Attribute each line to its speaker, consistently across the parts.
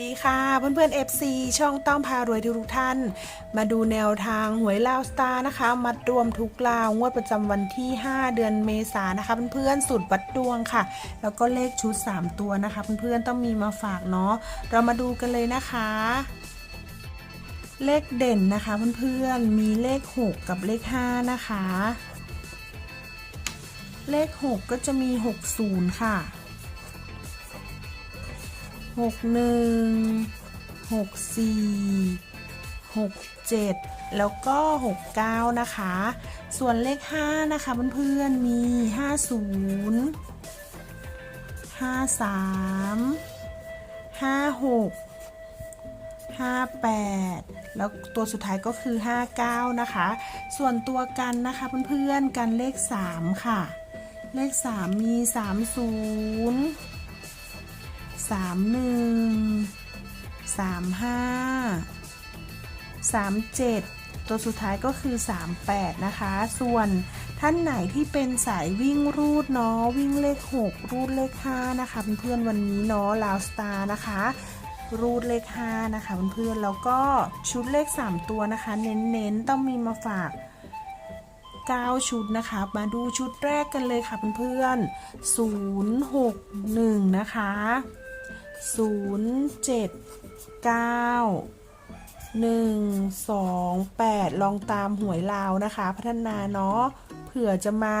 Speaker 1: ดีค่ะเพื่อนๆ FC ช่องต้อมพารวยทุกท่าน มาดูแนวทางหวยลาวสตาร์นะคะมัดรวมทุกลาวงวดประจำวันที่ 5 เดือนเมษายนนะคะเพื่อนๆสูตรวัดดวงค่ะ แล้วก็เลขชุด 3 ตัวนะคะเพื่อนๆต้องมีมาฝากเนาะเรามาดูกันเลยนะคะ เลขเด่นนะคะเพื่อนๆมีเลข 6 กับเลข 5 นะคะ เลข 6 ก็จะมี 60 ค่ะ หกหนึ่งหกสี่หกเจ็ดแล้วก็หกเก้านะคะ ส่วนเลขห้านะคะเพื่อนๆมีห้าศูนย์ห้าสามห้าหกห้าแปดแล้วตัวสุดท้ายก็คือ 59 นะคะ ส่วนตัวกันนะคะเพื่อนๆกันเลข 3 ค่ะ เลข 3 มี 30 สามหนึ่งสามห้าสามเจ็ดตัวสุดท้ายก็คือ 38 นะคะ ส่วนท่านไหนที่เป็นสายวิ่งรูดเนาะวิ่งเลข 6 รูดเลข 5 นะคะเพื่อนๆวันนี้เนาะลาวสตาร์นะคะ รูดเลข 5 นะคะเพื่อนๆแล้วก็ชุดเลข 3 ตัวนะคะ เน้นๆ ต้องมีมาฝาก 9 ชุดนะคะ มาดูชุดแรกกันเลยค่ะเพื่อนๆ061 นะคะ ศูนย์เจ็ดเก้าหนึ่งสองแปดลองตามหวยลาวนะคะ พัฒนาเนาะเผื่อจะมา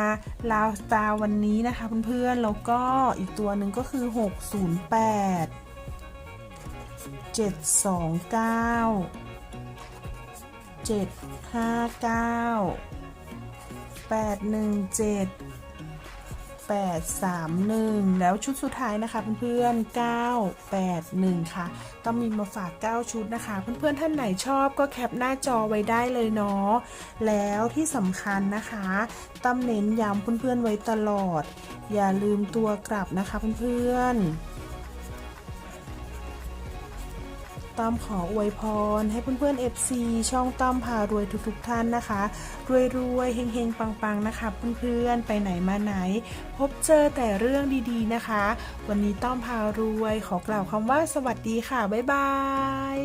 Speaker 1: ลาวสตาร์วันนี้นะคะเพื่อนๆแล้วก็อีกตัวหนึ่งก็คือ608 729 759 817 831แปดหนึ่งเจ็ด ล้วชุดสุดท้ายนะคะเพื่อนๆ981 ค่ะ ต้องมีมาฝาก 9 ชุดนะคะ เพื่อนๆท่านไหนชอบก็แคปหน้าจอไว้ได้เลยเนาะแล้วที่สำคัญนะคะต้องเน้นย้ำเพื่อนๆไว้ตลอด อย่าลืมตัวกลับนะคะเพื่อนๆ ต้อมขออวยพร ให้เพื่อนๆ FC ช่องต้อมพารวยทุกๆท่านนะคะ รวยๆเฮงๆ ปังๆ นะคะเพื่อนๆ ไปไหนมาไหน พบเจอแต่เรื่องดีๆนะคะ วันนี้ต้อมพารวยขอกล่าวคำว่าสวัสดีค่ะ บ๊ายบาย